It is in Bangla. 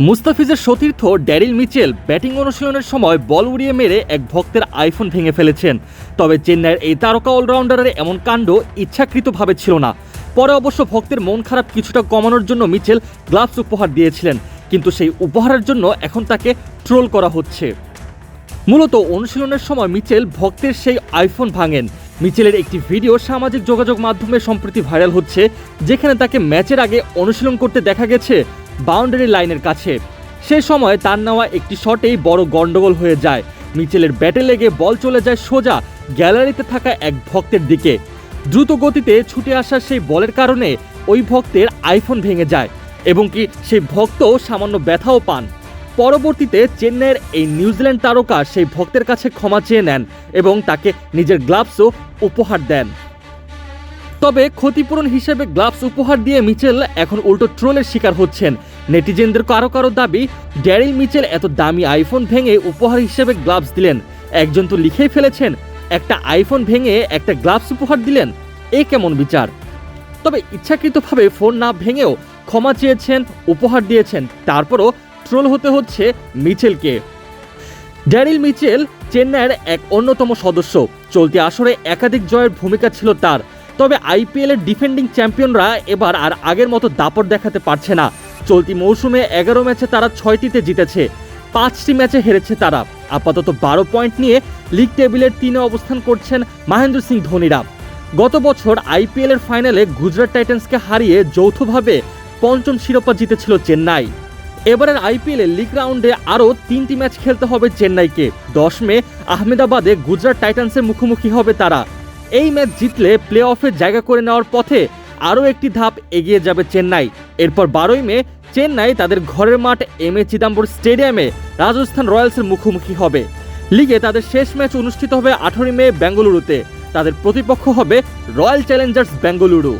মুস্তাফিজের সতীর্থ ড্যারিল মিচেল ব্যাটিং অনুশীলনের সময় বল উড়িয়ে মেরে এক ভক্তের আইফোন ভেঙে ফেলেছেন। তবে চেন্নাইয়ের এই তারকা অলরাউন্ডারের এমন কাণ্ড ইচ্ছাকৃতভাবে ছিল না। পরে অবশ্য ভক্তের মন খারাপ কিছুটা কমানোর জন্য মিচেল গ্লাভস উপহার দিয়েছিলেন, কিন্তু সেই উপহারের জন্য এখন তাকে ট্রোল করা হচ্ছে। মূলত অনুশীলনের সময় মিচেল ভক্তের সেই আইফোন ভাঙেন। মিচেলের একটি ভিডিও সামাজিক যোগাযোগ মাধ্যমে সম্প্রতি ভাইরাল হচ্ছে, যেখানে তাকে ম্যাচের আগে অনুশীলন করতে দেখা গেছে। বাউন্ডারি লাইনের কাছে। সে সময় তার নেওয়া একটি শটেই বড় গন্ডগোল হয়ে যায়। মিচেলের ব্যাটে লেগে বল চলে যায় সোজা গ্যালারিতে থাকা এক ভক্তের দিকে। দ্রুত গতিতে ছুটে আসা সেই বলের কারণে ওই ভক্তের আইফোন ভেঙে যায় এবং কি সেই ভক্তও সামান্য ব্যথাও পান। পরবর্তীতে চেন্নাইয়ের এই নিউজিল্যান্ড তারকা সেই ভক্তের কাছে ক্ষমা চেয়ে নেন এবং তাকে নিজের গ্লাভসও উপহার দেন। তবে ক্ষতিপূরণ হিসেবে গ্লাভস উপহার দিয়ে মিচেল এখন উল্টো ট্রোলের শিকার হচ্ছেন। নেটিজেনদের কারও কারও দাবি ড্যারিল মিচেল এত দামি আইফোন ভেঙে উপহার হিসেবে গ্লাভস দিলেন। একজন তো লিখেই ফেলেছেন, একটা আইফোন ভেঙে একটা গ্লাভস উপহার দিলেন। এ কেমন বিচার? তবে ইচ্ছাকৃতভাবে ফোন না ভেঙেও ক্ষমা চেয়েছেন, উপহার দিয়েছেন। তারপরও ট্রোল হতে হচ্ছে মিচেলকে। ড্যারিল মিচেল চেন্নাইয়ের এক অন্যতম সদস্য। চলতি আসরে একাধিক জয়ের ভূমিকা ছিল তার। তবে আইপিএলের ডিফেন্ডিং চ্যাম্পিয়নরা এবার আর আগের মতো দাপট দেখাতে পারছে না। চলতি মৌসুমে এগারো ম্যাচে তারা ছয়টিতে জিতেছে। পাঁচটি ম্যাচে হেরেছে তারা। আপাতত বারো পয়েন্ট নিয়ে লিগ টেবিলের তিনে অবস্থান করছেন মহেন্দ্র সিং ধোনিরা। গত বছর আইপিএলের ফাইনালে গুজরাট টাইটান্সকে হারিয়ে যৌথভাবে পঞ্চম শিরোপা জিতেছিল চেন্নাই। এবারের আইপিএলে লিগ রাউন্ডে আরও তিনটি ম্যাচ খেলতে হবে চেন্নাইকে। দশ মে আহমেদাবাদে গুজরাট টাইটান্সের মুখোমুখি হবে তারা। এই ম্যাচ জিতলে প্লে অফে জায়গা করে নেওয়ার পথে আরও একটি ধাপ এগিয়ে যাবে চেন্নাই। এরপর বারোই মে চেন্নাই তাদের ঘরের মাঠ এম এ চিদাম্বর স্টেডিয়ামে রাজস্থান রয়্যালসের মুখোমুখি হবে। লিগে তাদের শেষ ম্যাচ অনুষ্ঠিত হবে আঠারোই মে বেঙ্গালুরুতে। তাদের প্রতিপক্ষ হবে রয়্যাল চ্যালেঞ্জার্স বেঙ্গালুরু।